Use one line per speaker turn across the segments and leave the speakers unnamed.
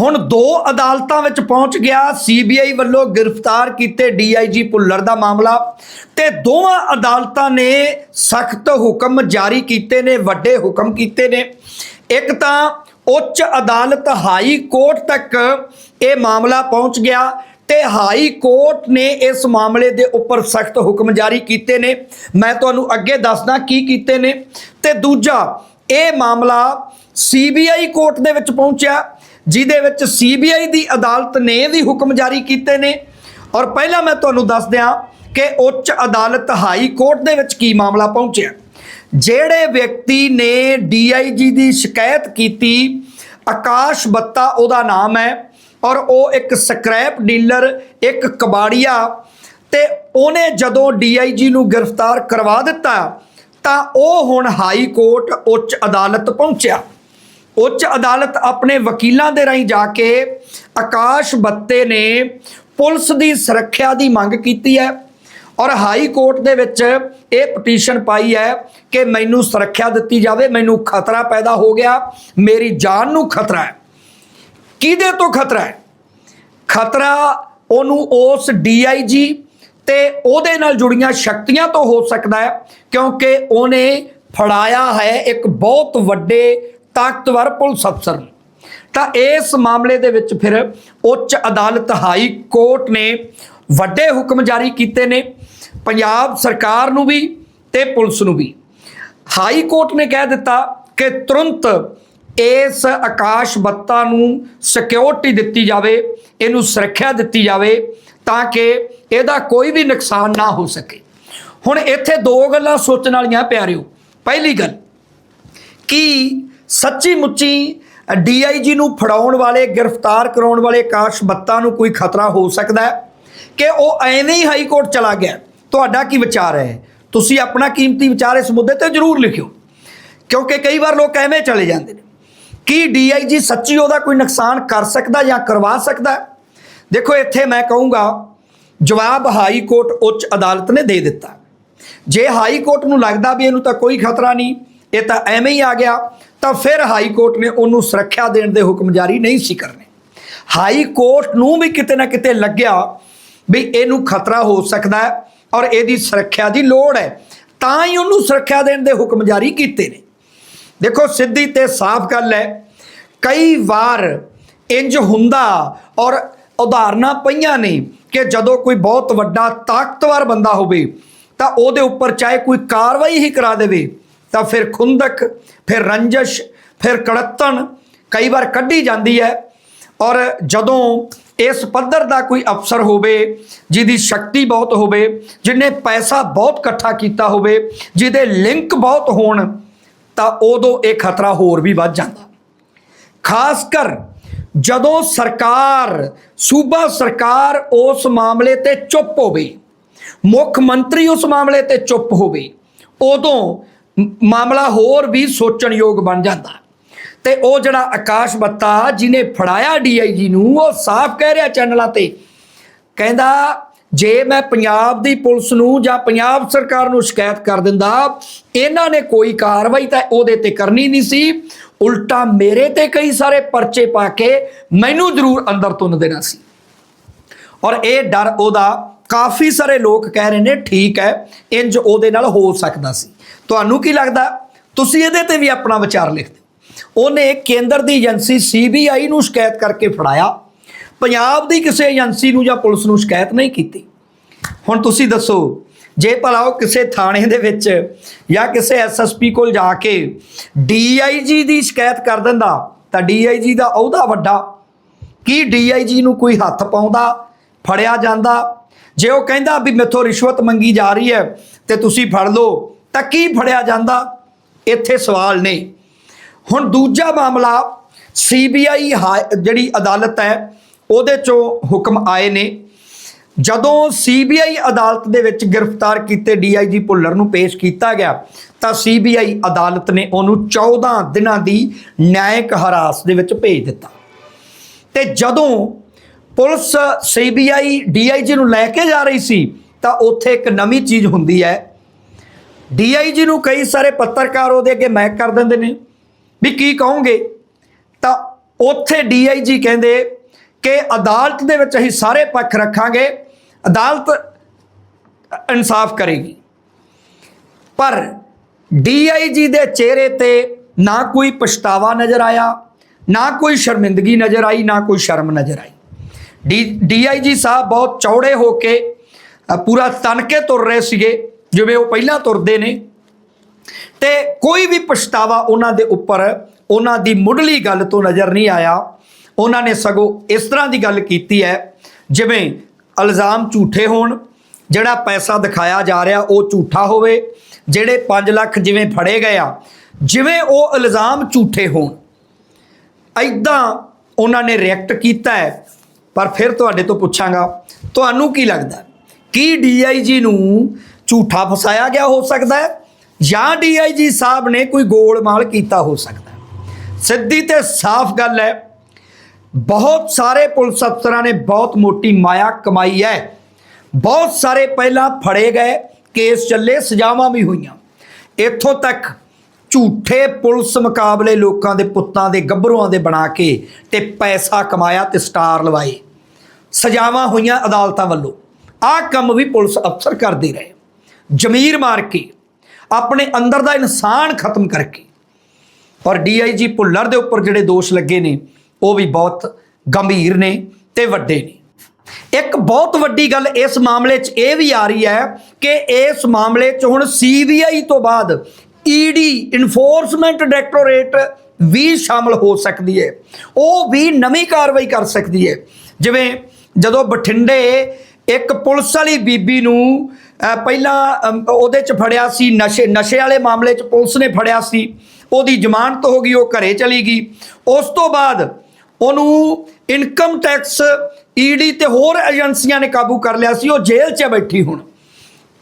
ਹੁਣ ਦੋ ਅਦਾਲਤਾਂ ਵਿੱਚ ਪਹੁੰਚ ਗਿਆ। ਸੀਬੀਆਈ ਵੱਲੋਂ ਗ੍ਰਿਫਤਾਰ ਕੀਤੇ ਡੀਆਈਜੀ ਭੁੱਲਰ ਦਾ ਮਾਮਲਾ ਤੇ ਦੋਵਾਂ ਅਦਾਲਤਾਂ ਨੇ ਸਖਤ ਹੁਕਮ ਜਾਰੀ ਕੀਤੇ ਨੇ, ਵੱਡੇ ਹੁਕਮ ਕੀਤੇ ਨੇ। ਇੱਕ ਤਾਂ ਉੱਚ ਅਦਾਲਤ ਹਾਈ ਕੋਰਟ ਤੱਕ ਇਹ ਮਾਮਲਾ ਪਹੁੰਚ ਗਿਆ ਤੇ ਹਾਈ ਕੋਰਟ ਨੇ ਇਸ ਮਾਮਲੇ ਦੇ ਉੱਪਰ ਸਖਤ ਹੁਕਮ ਜਾਰੀ ਕੀਤੇ ਨੇ। ਮੈਂ ਤੁਹਾਨੂੰ ਅੱਗੇ ਦੱਸਦਾ ਕੀ ਕੀਤੇ ਨੇ। ਤੇ ਦੂਜਾ, ਇਹ ਮਾਮਲਾ ਸੀਬੀਆਈ ਕੋਰਟ ਦੇ ਵਿੱਚ ਪਹੁੰਚਿਆ। ਜਿਹਦੇ ਵਿੱਚ ਸੀਬੀਆਈ ਦੀ ਅਦਾਲਤ ਨੇ ਵੀ ਹੁਕਮ ਜਾਰੀ ਕੀਤੇ ਨੇ। ਔਰ ਪਹਿਲਾਂ ਮੈਂ ਤੁਹਾਨੂੰ ਦੱਸ ਦਿਆਂ ਕਿ ਉੱਚ ਅਦਾਲਤ ਹਾਈ ਕੋਰਟ ਦੇ ਵਿੱਚ ਕੀ ਮਾਮਲਾ ਪਹੁੰਚਿਆ। ਜਿਹੜੇ ਵਿਅਕਤੀ ਨੇ ਡੀਆਈਜੀ ਦੀ ਸ਼ਿਕਾਇਤ ਕੀਤੀ, ਆਕਾਸ਼ ਬੱਤਾ ਉਹਦਾ ਨਾਮ ਹੈ ਔਰ ਉਹ ਇੱਕ ਸਕ੍ਰੈਪ ਡੀਲਰ, ਇੱਕ ਕਬਾੜੀਆ ਤੇ ਉਹਨੇ ਜਦੋਂ ਡੀਆਈਜੀ ਨੂੰ ਗ੍ਰਿਫਤਾਰ ਕਰਵਾ ਦਿੱਤਾ ਤਾਂ ਉਹ ਹੁਣ ਹਾਈ ਕੋਰਟ ਉੱਚ ਅਦਾਲਤ ਪਹੁੰਚਿਆ। ਉੱਚ ਅਦਾਲਤ ਆਪਣੇ ਵਕੀਲਾਂ ਦੇ ਰਾਹੀਂ ਜਾ ਕੇ ਆਕਾਸ਼ ਬੱਤੇ ਨੇ ਪੁਲਿਸ ਦੀ ਸੁਰੱਖਿਆ ਦੀ ਮੰਗ ਕੀਤੀ ਹੈ ਔਰ ਹਾਈ ਕੋਰਟ ਦੇ ਵਿੱਚ ਇਹ ਪਟੀਸ਼ਨ ਪਾਈ ਹੈ ਕਿ ਮੈਨੂੰ ਸੁਰੱਖਿਆ ਦਿੱਤੀ ਜਾਵੇ, ਮੈਨੂੰ ਖਤਰਾ ਪੈਦਾ ਹੋ ਗਿਆ, ਮੇਰੀ ਜਾਨ ਨੂੰ ਖਤਰਾ ਹੈ। ਕਿਹਦੇ ਤੋਂ ਖਤਰਾ ਹੈ? ਖਤਰਾ ਉਹਨੂੰ ਉਸ ਡੀਆਈਜੀ ਤੇ ਉਹਦੇ ਨਾਲ ਜੁੜੀਆਂ ਸ਼ਕਤੀਆਂ ਤੋਂ ਹੋ ਸਕਦਾ ਹੈ ਕਿਉਂਕਿ ਉਹਨੇ ਫੜਾਇਆ ਹੈ ਇੱਕ ਬਹੁਤ ਵੱਡੇ ਤਾਕਤਵਰ ਪੁਲਿਸ ਅਫਸਰ। ਨੂੰ ਤਾਂ ਇਸ ਮਾਮਲੇ ਦੇ ਵਿੱਚ ਫਿਰ ਉੱਚ ਅਦਾਲਤ ਹਾਈ ਕੋਰਟ ਨੇ ਵੱਡੇ ਹੁਕਮ ਜਾਰੀ ਕੀਤੇ ਨੇ, ਪੰਜਾਬ ਸਰਕਾਰ ਨੂੰ ਵੀ ਤੇ ਪੁਲਿਸ ਨੂੰ ਵੀ। ਹਾਈ ਕੋਰਟ ਨੇ ਕਹਿ ਦਿੱਤਾ ਕਿ ਤੁਰੰਤ ਇਸ ਆਕਾਸ਼ ਬੱਤਾ ਨੂੰ ਸਿਕਿਉਰਿਟੀ ਦਿੱਤੀ ਜਾਵੇ, ਇਹਨੂੰ ਸੁਰੱਖਿਆ ਦਿੱਤੀ ਜਾਵੇ ਤਾਂ ਕਿ ਇਹਦਾ ਕੋਈ ਵੀ ਨੁਕਸਾਨ ਨਾ ਹੋ ਸਕੇ। ਹੁਣ ਇੱਥੇ ਦੋ ਗੱਲਾਂ ਸੋਚਣ ਵਾਲੀਆਂ ਪਿਆਰਿਓ ਪਹਿਲੀ ਗੱਲ, ਕਿ ਸੱਚੀ ਮੁੱਚੀ ਡੀਆਈਜੀ ਨੂੰ ਫੜਾਉਣ ਵਾਲੇ, ਗ੍ਰਿਫਤਾਰ ਕਰਾਉਣ ਵਾਲੇ ਕਾਸ਼ ਬੱਤਾ ਨੂੰ ਕੋਈ ਖਤਰਾ ਹੋ ਸਕਦਾ ਹੈ? ਕਿ ਉਹ ਐਵੇਂ ਹੀ ਹਾਈ ਕੋਰਟ ਚਲਾ ਗਿਆ ਤੁਹਾਡਾ ਕੀ ਵਿਚਾਰ ਹੈ? ਤੁਸੀਂ ਆਪਣਾ ਕੀਮਤੀ ਵਿਚਾਰ ਇਸ ਮੁੱਦੇ ਤੇ ਜ਼ਰੂਰ ਲਿਖਿਓ। ਕਿਉਂਕਿ ਕਈ ਵਾਰ ਲੋਕ ਐਵੇਂ ਚਲੇ ਜਾਂਦੇ ਨੇ। ਕੀ ਡੀਆਈਜੀ ਸੱਚੀ ਉਹਦਾ ਕੋਈ ਨੁਕਸਾਨ ਕਰ ਸਕਦਾ ਜਾਂ ਕਰਵਾ ਸਕਦਾ ਦੇਖੋ, ਇੱਥੇ ਮੈਂ ਕਹੂੰਗਾ, ਜਵਾਬ ਹਾਈ ਕੋਰਟ ਉੱਚ ਅਦਾਲਤ ਨੇ ਦੇ ਦਿੱਤਾ। ਜੇ ਹਾਈ ਕੋਰਟ ਨੂੰ ਲੱਗਦਾ ਵੀ ਇਹਨੂੰ ਤਾਂ ਕੋਈ ਖਤਰਾ ਨਹੀਂ, ਇਹ ਤਾਂ ਐਵੇਂ ਹੀ ਆ ਗਿਆ ਤਾਂ ਫਿਰ ਹਾਈ ਕੋਰਟ ਨੇ ਉਹਨੂੰ ਸੁਰੱਖਿਆ ਦੇਣ ਦੇ ਹੁਕਮ ਜਾਰੀ ਨਹੀਂ ਸੀ ਕਰਨੇ। ਹਾਈ ਕੋਰਟ ਨੂੰ ਵੀ ਕਿਤੇ ਨਾ ਕਿਤੇ ਲੱਗਿਆ ਵੀ ਇਹਨੂੰ ਖਤਰਾ ਹੋ ਸਕਦਾ ਹੈ ਔਰ ਇਹਦੀ ਸੁਰੱਖਿਆ ਦੀ ਲੋੜ ਹੈ। ਤਾਂ ਹੀ ਉਹਨੂੰ ਸੁਰੱਖਿਆ ਦੇਣ ਦੇ ਹੁਕਮ ਜਾਰੀ ਕੀਤੇ ਨੇ। ਦੇਖੋ, ਸਿੱਧੀ ਤੇ ਸਾਫ਼ ਗੱਲ ਹੈ, ਕਈ ਵਾਰ ਇੰਜ ਹੁੰਦਾ ਔਰ ਉਦਾਹਰਨਾਂ ਪਈਆਂ ਨੇ ਕਿ ਜਦੋਂ ਕੋਈ ਬਹੁਤ ਵੱਡਾ ਤਾਕਤਵਰ ਬੰਦਾ ਹੋਵੇ ਤਾਂ ਉਹਦੇ ਉੱਪਰ ਚਾਹੇ ਕੋਈ ਕਾਰਵਾਈ ਹੀ ਕਰਾ ਦੇਵੇ ਤਾਂ ਫਿਰ ਖੁੰਦਕ, ਫਿਰ ਰੰਜਸ਼, ਫਿਰ ਕੜੱਤਣ ਕਈ ਵਾਰ ਕੱਢੀ ਜਾਂਦੀ ਹੈ। ਔਰ ਜਦੋਂ ਇਸ ਪੱਧਰ ਦਾ ਕੋਈ ਅਫਸਰ ਹੋਵੇ, ਜਿਹਦੀ ਸ਼ਕਤੀ ਬਹੁਤ ਹੋਵੇ, ਜਿਹਨੇ ਪੈਸਾ ਬਹੁਤ ਇਕੱਠਾ ਕੀਤਾ ਹੋਵੇ, ਜਿਹਦੇ ਲਿੰਕ ਬਹੁਤ ਹੋਣ, ਤਾਂ ਉਦੋਂ ਇਹ ਖਤਰਾ ਹੋਰ ਵੀ ਵੱਧ ਜਾਂਦਾ। ਖਾਸ ਕਰ ਜਦੋਂ ਸਰਕਾਰ, ਸੂਬਾ ਸਰਕਾਰ ਉਸ ਮਾਮਲੇ ਤੇ ਚੁੱਪ ਹੋਵੇ, ਮੁੱਖ ਮੰਤਰੀ ਉਸ ਮਾਮਲੇ ਤੇ ਚੁੱਪ ਹੋਵੇ, ਉਦੋਂ ਮਾਮਲਾ ਹੋਰ ਵੀ ਸੋਚਣਯੋਗ ਬਣ ਜਾਂਦਾ ਤੇ ਉਹ ਜਿਹੜਾ ਆਕਾਸ਼ ਬੱਤਾ ਜਿਹਨੇ ਫੜਾਇਆ ਡੀਆਈਜੀ ਨੂੰ, ਉਹ ਸਾਫ਼ ਕਹਿ ਰਿਹਾ ਚੈਨਲਾਂ ਤੇ। ਕਹਿੰਦਾ, ਜੇ ਮੈਂ ਪੰਜਾਬ ਦੀ ਪੁਲਿਸ ਨੂੰ ਜਾਂ ਪੰਜਾਬ ਸਰਕਾਰ ਨੂੰ ਸ਼ਿਕਾਇਤ ਕਰ ਦਿੰਦਾ, ਇਹਨਾਂ ਨੇ ਕੋਈ ਕਾਰਵਾਈ ਤਾਂ ਉਹਦੇ ਤੇ ਕਰਨੀ ਨਹੀਂ ਸੀ। ਉਲਟਾ ਮੇਰੇ ਤੇ ਕਈ ਸਾਰੇ ਪਰਚੇ ਪਾ ਕੇ ਮੈਨੂੰ ਜ਼ਰੂਰ ਅੰਦਰ ਤੁੰਨ ਦੇਣਾ ਸੀ। ਔਰ ਇਹ ਡਰ ਉਹਦਾ ਕਾਫੀ ਸਾਰੇ ਲੋਕ ਕਹਿ ਰਹੇ ਨੇ, ਠੀਕ ਹੈ, ਇੰਜ ਉਹਦੇ ਨਾਲ ਹੋ ਸਕਦਾ ਸੀ। ਤੁਹਾਨੂੰ ਕੀ ਲੱਗਦਾ? ਤੁਸੀਂ ਇਹਦੇ ਤੇ ਵੀ ਆਪਣਾ ਵਿਚਾਰ ਲਿਖ ਦਿਓ ਉਹਨੇ ਕੇਂਦਰ ਦੀ ਏਜੰਸੀ ਸੀਬੀਆਈ ਨੂੰ ਸ਼ਿਕਾਇਤ ਕਰਕੇ ਫੜਾਇਆ। ਪੰਜਾਬ ਦੀ ਕਿਸੇ ਏਜੰਸੀ ਨੂੰ ਜਾਂ ਪੁਲਿਸ ਨੂੰ ਸ਼ਿਕਾਇਤ ਨਹੀਂ ਕੀਤੀ। ਹੁਣ ਤੁਸੀਂ ਦੱਸੋ, ਜੇ ਭਲਾ ਉਹ ਕਿਸੇ ਥਾਣੇ ਦੇ ਵਿੱਚ ਜਾਂ ਕਿਸੇ ਐਸਐਸਪੀ ਕੋਲ ਜਾ ਕੇ ਡੀਆਈਜੀ ਦੀ ਸ਼ਿਕਾਇਤ ਕਰ ਦਿੰਦਾ, ਤਾਂ ਡੀਆਈਜੀ ਦਾ ਅਹੁਦਾ ਵੱਡਾ। ਕੀ ਡੀਆਈਜੀ ਨੂੰ ਕੋਈ ਹੱਥ ਪਾਉਂਦਾ, ਫੜਿਆ ਜਾਂਦਾ? ਜੇ ਉਹ ਕਹਿੰਦਾ ਵੀ ਮੇਥੋਂ ਰਿਸ਼ਵਤ ਮੰਗੀ ਜਾ ਰਹੀ ਹੈ ਤੇ ਤੁਸੀਂ ਫੜ ਲਓ, ਤਾਂ ਕੀ ਫੜਿਆ ਜਾਂਦਾ? ਇੱਥੇ ਸਵਾਲ ਨੇ। ਹੁਣ ਦੂਜਾ ਮਾਮਲਾ ਸੀਬੀਆਈ ਜਿਹੜੀ ਅਦਾਲਤ ਹੈ, ਉਹਦੇ ਚੋਂ ਹੁਕਮ ਆਏ ਨੇ। ਜਦੋਂ ਸੀਬੀਆਈ ਅਦਾਲਤ ਦੇ ਵਿੱਚ ਗ੍ਰਿਫਤਾਰ ਕੀਤੇ ਡੀਆਈਜੀ ਭੁੱਲਰ ਨੂੰ ਪੇਸ਼ ਕੀਤਾ ਗਿਆ, ਤਾਂ ਸੀਬੀਆਈ ਅਦਾਲਤ ਨੇ ਉਹਨੂੰ 14 ਦਿਨਾਂ ਦੀ ਨਿਆਇਕ ਹਰਾਸ ਦੇ ਵਿੱਚ ਭੇਜ ਦਿੱਤਾ। ਤੇ ਜਦੋਂ ਪੁਲਿਸ ਸੀਬੀਆਈ ਡੀਆਈਜੀ ਨੂੰ ਲੈ ਕੇ ਜਾ ਰਹੀ ਸੀ, ਤਾਂ ਉੱਥੇ ਇੱਕ ਨਵੀਂ ਚੀਜ਼ ਹੁੰਦੀ ਹੈ। ਡੀਆਈਜੀ ਨੂੰ ਕਈ ਸਾਰੇ ਪੱਤਰਕਾਰ ਉਹਦੇ ਅੱਗੇ ਮੈਕ ਕਰ ਦਿੰਦੇ ਨੇ ਵੀ ਕੀ ਕਹੋਗੇ? ਤਾਂ ਉੱਥੇ ਡੀਆਈਜੀ ਕਹਿੰਦੇ ਕਿ ਅਦਾਲਤ ਦੇ ਵਿੱਚ ਅਸੀਂ ਸਾਰੇ ਪੱਖ ਰੱਖਾਂਗੇ, ਅਦਾਲਤ ਇਨਸਾਫ ਕਰੇਗੀ। ਪਰ ਡੀਆਈਜੀ ਦੇ ਚਿਹਰੇ ਤੇ ਨਾ ਕੋਈ ਪਛਤਾਵਾ ਨਜ਼ਰ ਆਇਆ, ਨਾ ਕੋਈ ਸ਼ਰਮਿੰਦਗੀ ਨਜ਼ਰ ਆਈ, ਨਾ ਕੋਈ ਸ਼ਰਮ ਨਜ਼ਰ ਆਈ। ਡੀ ਡੀਆਈਜੀ ਸਾਹਿਬ ਬਹੁਤ ਚੌੜੇ ਹੋ ਕੇ ਪੂਰਾ ਤਨ ਕੇ ਤੁਰ ਰਹੇ ਸੀਗੇ, ਜਿਵੇਂ ਉਹ ਪਹਿਲਾਂ ਤੁਰਦੇ ਨੇ। ਤੇ ਕੋਈ ਵੀ ਪਛਤਾਵਾ ਉਹਨਾਂ ਦੇ ਉੱਪਰ, ਉਹਨਾਂ ਦੀ ਮੁੱਢਲੀ ਗੱਲ ਤੋਂ ਨਜ਼ਰ ਨਹੀਂ ਆਇਆ। ਉਹਨਾਂ ਨੇ ਸਗੋਂ ਇਸ ਤਰ੍ਹਾਂ ਦੀ ਗੱਲ ਕੀਤੀ ਹੈ, ਜਿਵੇਂ ਇਲਜ਼ਾਮ ਝੂਠੇ ਹੋਣ, ਜਿਹੜਾ ਪੈਸਾ ਦਿਖਾਇਆ ਜਾ ਰਿਹਾ ਉਹ ਝੂਠਾ ਹੋਵੇ, ਜਿਹੜੇ 5 ਲੱਖ ਜਿਵੇਂ ਫੜੇ ਗਏ ਆ, ਜਿਵੇਂ ਉਹ ਇਲਜ਼ਾਮ ਝੂਠੇ ਹੋਣ। ਐਦਾਂ ਉਹਨਾਂ ਨੇ ਰਿਐਕਟ ਕੀਤਾ ਹੈ। ਪਰ ਫਿਰ ਤੁਹਾਡੇ ਤੋਂ ਪੁੱਛਾਂਗਾ, ਤੁਹਾਨੂੰ ਕੀ ਲੱਗਦਾ? ਕੀ ਡੀਆਈਜੀ ਨੂੰ ਝੂਠਾ ਫਸਾਇਆ ਗਿਆ ਹੋ ਸਕਦਾ ਹੈ? ਜਾਂ ਡੀਆਈਜੀ ਸਾਹਿਬ ਨੇ ਕੋਈ ਗੋਲਮਾਲ ਕੀਤਾ ਹੋ ਸਕਦਾ ਸਿੱਧੀ ਤੇ ਸਾਫ਼ ਗੱਲ ਹੈ, ਬਹੁਤ ਸਾਰੇ ਪੁਲਿਸ ਅਫਸਰਾਂ ਨੇ ਬਹੁਤ ਮੋਟੀ ਮਾਇਆ ਕਮਾਈ ਹੈ। ਬਹੁਤ ਸਾਰੇ ਪਹਿਲਾਂ ਫੜੇ ਗਏ ਕੇਸ ਚੱਲੇ, ਸਜ਼ਾਵਾਂ ਵੀ ਹੋਈਆਂ। ਇੱਥੋਂ ਤੱਕ ਝੂਠੇ ਪੁਲਿਸ ਮੁਕਾਬਲੇ ਲੋਕਾਂ ਦੇ ਪੁੱਤਾਂ ਦੇ, ਗੱਭਰੂਆਂ ਦੇ ਬਣਾ ਕੇ ਤੇ ਪੈਸਾ ਕਮਾਇਆ ਤੇ ਸਟਾਰ ਲਵਾਏ। ਸਜ਼ਾਵਾਂ ਹੋਈਆਂ ਅਦਾਲਤਾਂ ਵੱਲੋਂ। ਆਹ ਕੰਮ ਵੀ ਪੁਲਿਸ ਅਫਸਰ ਕਰਦੇ ਰਹੇ। ਜ਼ਮੀਰ ਮਾਰ ਕੇ ਆਪਣੇ ਅੰਦਰ ਦਾ ਇਨਸਾਨ ਖਤਮ ਕਰਕੇ ਔਰ ਡੀਆਈਜੀ ਭੁੱਲਰ ਦੇ ਉੱਪਰ ਜਿਹੜੇ ਦੋਸ਼ ਲੱਗੇ ਨੇ, ਉਹ ਵੀ ਬਹੁਤ ਗੰਭੀਰ ਨੇ ਤੇ ਵੱਡੇ ਨੇ। ਇੱਕ ਬਹੁਤ ਵੱਡੀ ਗੱਲ ਇਸ ਮਾਮਲੇ 'ਚ ਇਹ ਵੀ ਆ ਰਹੀ ਹੈ ਕਿ ਇਸ ਮਾਮਲੇ 'ਚ ਹੁਣ ਸੀਬੀਆਈ ਤੋਂ ਬਾਅਦ ਈਡੀ ਇਨਫੋਰਸਮੈਂਟ ਡਾਇਰੈਕਟੋਰੇਟ ਵੀ ਸ਼ਾਮਲ ਹੋ ਸਕਦੀ ਹੈ। ਉਹ ਵੀ ਨਵੀਂ ਕਾਰਵਾਈ ਕਰ ਸਕਦੀ ਹੈ। ਜਿਵੇਂ ਜਦੋਂ ਬਠਿੰਡੇ ਇੱਕ ਪੁਲਿਸ ਵਾਲੀ ਬੀਬੀ ਨੂੰ ਪਹਿਲਾਂ ਉਹਦੇ 'ਚ ਫੜਿਆ ਸੀ, ਨਸ਼ੇ ਨਸ਼ੇ ਵਾਲੇ ਮਾਮਲੇ 'ਚ ਪੁਲਿਸ ਨੇ ਫੜਿਆ ਸੀ, ਉਹਦੀ ਜ਼ਮਾਨਤ ਹੋ ਗਈ, ਉਹ ਘਰੇ ਚਲੀ ਗਈ। ਉਸ ਤੋਂ ਬਾਅਦ ਉਹਨੂੰ ਇਨਕਮ ਟੈਕਸ ਈਡੀ ਤੇ ਹੋਰ ਏਜੰਸੀਆਂ ਨੇ ਕਾਬੂ ਕਰ ਲਿਆ ਸੀ, ਉਹ ਜੇਲ੍ਹ 'ਚ ਬੈਠੀ ਹੁਣ।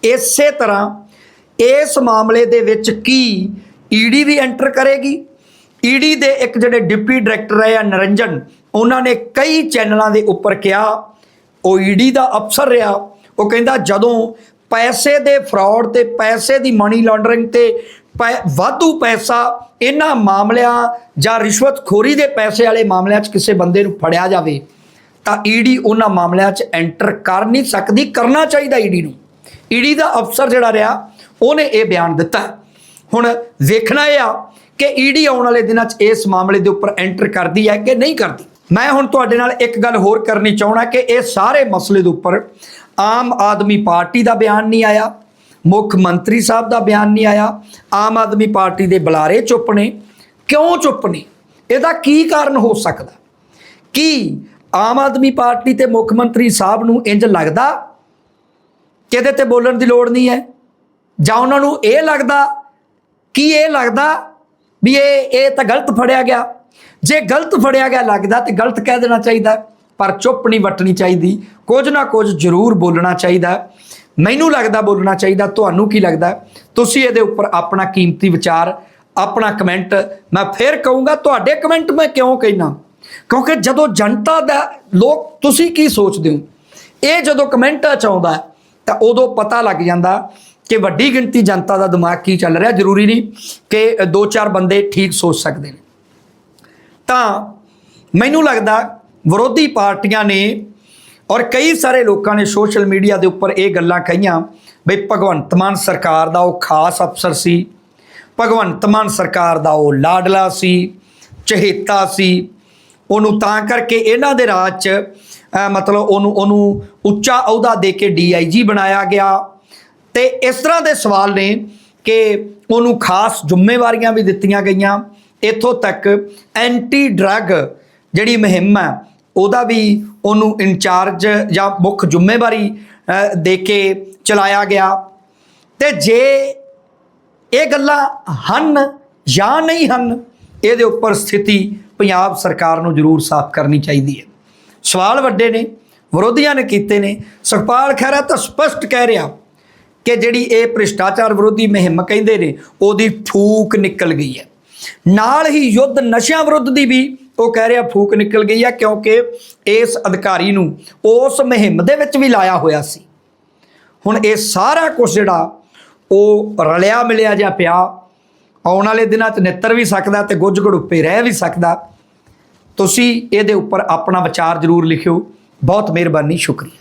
ਇਸੇ ਤਰ੍ਹਾਂ ਇਸ ਮਾਮਲੇ ਦੇ ਵਿੱਚ ਕੀ ਈਡੀ ਵੀ ਐਂਟਰ ਕਰੇਗੀ? ਈਡੀ ਦੇ ਇੱਕ ਜਿਹੜੇ ਡਿਪਟੀ ਡਾਇਰੈਕਟਰ ਹੈ ਨਰਿੰਜਨ ਉਹਨਾਂ ਨੇ ਕਈ ਚੈਨਲਾਂ ਦੇ ਉੱਪਰ ਕਿਹਾ, ਉਹ ਈਡੀ ਦਾ ਅਫਸਰ ਰਿਹਾ। ਉਹ ਕਹਿੰਦਾ, ਜਦੋਂ ਪੈਸੇ ਦੇ ਫਰਾਡ ਤੇ ਪੈਸੇ ਦੀ ਮਨੀ ਲਾਂਡਰਿੰਗ ਤੇ ਪੈ- ਵਾਧੂ ਪੈਸਾ ਇਹਨਾਂ ਮਾਮਲਿਆਂ ਜਾਂ ਰਿਸ਼ਵਤਖੋਰੀ ਦੇ ਪੈਸੇ ਵਾਲੇ ਮਾਮਲਿਆਂ 'ਚ ਕਿਸੇ ਬੰਦੇ ਨੂੰ ਫੜਿਆ ਜਾਵੇ, ਤਾਂ ਈਡੀ ਉਹਨਾਂ ਮਾਮਲਿਆਂ 'ਚ ਐਂਟਰ ਕਰ ਨਹੀਂ ਸਕਦੀ, ਕਰਨਾ ਚਾਹੀਦਾ ਈਡੀ ਨੂੰ। ਈਡੀ ਦਾ ਅਫਸਰ ਜਿਹੜਾ ਰਿਹਾ, ਉਹਨੇ ਇਹ ਬਿਆਨ ਦਿੱਤਾ। ਹੁਣ ਵੇਖਣਾ ਇਹ ਆ ਕਿ ਈਡੀ ਆਉਣ ਵਾਲੇ ਦਿਨਾਂ 'ਚ ਇਸ ਮਾਮਲੇ ਦੇ ਉੱਪਰ ਐਂਟਰ ਕਰਦੀ ਹੈ ਕਿ ਨਹੀਂ ਕਰਦੀ। ਮੈਂ ਹੁਣ ਤੁਹਾਡੇ ਨਾਲ ਇੱਕ ਗੱਲ ਹੋਰ ਕਰਨੀ ਚਾਹਣਾ ਕਿ ਇਹ ਸਾਰੇ ਮਸਲੇ ਦੇ ਉੱਪਰ ਆਮ ਆਦਮੀ ਪਾਰਟੀ ਦਾ ਬਿਆਨ ਨਹੀਂ ਆਇਆ, ਮੁੱਖ ਮੰਤਰੀ ਸਾਹਿਬ ਦਾ ਬਿਆਨ ਨਹੀਂ ਆਇਆ, ਆਮ ਆਦਮੀ ਪਾਰਟੀ ਦੇ ਬੁਲਾਰੇ ਚੁੱਪ ਨੇ। ਕਿਉਂ ਚੁੱਪ ਨੇ? ਇਹਦਾ ਕੀ ਕਾਰਨ ਹੋ ਸਕਦਾ? ਕੀ ਆਮ ਆਦਮੀ ਪਾਰਟੀ ਤੇ ਮੁੱਖ ਮੰਤਰੀ ਸਾਹਿਬ ਨੂੰ ਇੰਜ ਲੱਗਦਾ ਕਿ ਇਹਦੇ ਤੇ ਬੋਲਣ ਦੀ ਲੋੜ ਨਹੀਂ ਹੈ? ਜਾਂ ਉਹਨਾਂ ਨੂੰ ਇਹ ਲੱਗਦਾ, ਕੀ ਇਹ ਲੱਗਦਾ ਵੀ ਇਹ ਇਹ ਤਾਂ ਗਲਤ ਫੜਿਆ ਗਿਆ? ਜੇ ਗਲਤ ਫੜਿਆ ਗਿਆ ਲੱਗਦਾ ਤੇ ਗਲਤ ਕਹਿ ਦੇਣਾ ਚਾਹੀਦਾ, ਪਰ ਚੁੱਪ ਨਹੀਂ ਵੱਟਣੀ ਚਾਹੀਦੀ। ਕੁਝ ਨਾ ਕੁਝ ਜ਼ਰੂਰ ਬੋਲਣਾ ਚਾਹੀਦਾ। ਮੈਨੂੰ ਲੱਗਦਾ ਬੋਲਣਾ ਚਾਹੀਦਾ, ਤੁਹਾਨੂੰ ਕੀ ਲੱਗਦਾ? ਤੁਸੀਂ ਇਹਦੇ ਉੱਪਰ ਆਪਣਾ ਕੀਮਤੀ ਵਿਚਾਰ, ਆਪਣਾ ਕਮੈਂਟ, ਮੈਂ ਫੇਰ ਕਹੂੰਗਾ, ਤੁਹਾਡੇ ਕਮੈਂਟ ਮੈਂ ਕਿਉਂ ਕਹਿਣਾ ਕਿਉਂਕਿ ਜਦੋਂ ਜਨਤਾ ਦਾ, ਲੋਕ ਤੁਸੀਂ ਕੀ ਸੋਚਦੇ ਹੋ? ਇਹ ਜਦੋਂ ਕਮੈਂਟਾਂ ਚ ਆਉਂਦਾ, ਤਾਂ ਉਦੋਂ ਪਤਾ ਲੱਗ ਜਾਂਦਾ ਕਿ ਵੱਡੀ ਗਿਣਤੀ ਜਨਤਾ ਦਾ ਦਿਮਾਗ ਕੀ ਚੱਲ ਰਿਹਾ। ਜ਼ਰੂਰੀ ਨਹੀਂ ਕਿ ਦੋ ਚਾਰ ਬੰਦੇ ਠੀਕ ਸੋਚ ਸਕਦੇ ਨੇ। ਤਾਂ ਮੈਨੂੰ ਲੱਗਦਾ ਵਿਰੋਧੀ ਪਾਰਟੀਆਂ ਨੇ ਔਰ ਕਈ ਸਾਰੇ ਲੋਕਾਂ ਨੇ ਸੋਸ਼ਲ ਮੀਡੀਆ ਦੇ ਉੱਪਰ ਇਹ ਗੱਲਾਂ ਕਹੀਆਂ ਬਈ ਭਗਵੰਤ ਮਾਨ ਸਰਕਾਰ ਦਾ ਉਹ ਖਾਸ ਅਫਸਰ ਸੀ, ਭਗਵੰਤ ਮਾਨ ਸਰਕਾਰ ਦਾ ਉਹ ਲਾਡਲਾ ਸੀ, ਚਹੇਤਾ ਸੀ। ਉਹਨੂੰ ਤਾਂ ਕਰਕੇ ਇਹਨਾਂ ਦੇ ਰਾਜ 'ਚ ਮਤਲਬ ਉਹਨੂੰ ਉਹਨੂੰ ਉੱਚਾ ਅਹੁਦਾ ਦੇ ਕੇ ਡੀਆਈਜੀ ਬਣਾਇਆ ਗਿਆ। ਤੇ ਇਸ ਤਰ੍ਹਾਂ ਦੇ ਸਵਾਲ ਨੇ ਕਿ ਉਹਨੂੰ ਖਾਸ ਜ਼ਿੰਮੇਵਾਰੀਆਂ ਵੀ ਦਿੱਤੀਆਂ ਗਈਆਂ। ਇੱਥੋਂ ਤੱਕ ਐਂਟੀ ਡਰੱਗ ਜਿਹੜੀ ਮੁਹਿੰਮ ਹੈ, ਉਹਦਾ ਵੀ ਉਹਨੂੰ ਇੰਚਾਰਜ ਜਾਂ ਮੁੱਖ ਜ਼ਿੰਮੇਵਾਰੀ ਦੇ ਕੇ ਚਲਾਇਆ ਗਿਆ। ਤੇ ਜੇ ਇਹ ਗੱਲਾਂ ਹਨ ਜਾਂ ਨਹੀਂ ਹਨ, ਇਹਦੇ ਉੱਪਰ ਸਥਿਤੀ ਪੰਜਾਬ ਸਰਕਾਰ ਨੂੰ ਜ਼ਰੂਰ ਸਾਫ਼ ਕਰਨੀ ਚਾਹੀਦੀ ਹੈ। ਸਵਾਲ ਵੱਡੇ ਨੇ, ਵਿਰੋਧੀਆਂ ਨੇ ਕੀਤੇ ਨੇ। ਸੁਖਪਾਲ ਖਹਿਰਾ ਤਾਂ ਸਪਸ਼ਟ ਕਹਿ ਰਿਹਾ ਕਿ ਜਿਹੜੀ ਇਹ ਭ੍ਰਿਸ਼ਟਾਚਾਰ ਵਿਰੋਧੀ ਮੁਹਿੰਮ ਕਹਿੰਦੇ ਨੇ, ਉਹਦੀ ਫੂਕ ਨਿਕਲ ਗਈ ਹੈ। ਨਾਲ ਹੀ ਯੁੱਧ ਨਸ਼ਿਆਂ ਵਿਰੁੱਧ ਦੀ ਵੀ ਉਹ ਕਹਿ ਰਿਹਾ ਫੂਕ ਨਿਕਲ ਗਈ ਹੈ ਕਿਉਂਕਿ ਇਸ ਅਧਿਕਾਰੀ ਨੂੰ ਉਸ ਮੁਹਿੰਮ ਦੇ ਵਿੱਚ ਵੀ ਲਾਇਆ ਹੋਇਆ ਸੀ। ਹੁਣ ਇਹ ਸਾਰਾ ਕੁਝ ਜਿਹੜਾ ਉਹ ਰਲਿਆ ਮਿਲਿਆ ਜਿਹਾ ਪਿਆ, ਆਉਣ ਵਾਲੇ ਦਿਨਾਂ 'ਚ ਨਿੱਤਰ ਵੀ ਸਕਦਾ ਤੇ ਗੁੱਜ ਗੜੁੱਪੇ ਰਹਿ ਵੀ ਸਕਦਾ। ਤੁਸੀਂ ਇਹਦੇ ਉੱਪਰ ਆਪਣਾ ਵਿਚਾਰ ਜ਼ਰੂਰ ਲਿਖਿਓ। ਬਹੁਤ ਮਿਹਰਬਾਨੀ, ਸ਼ੁਕਰੀਆ।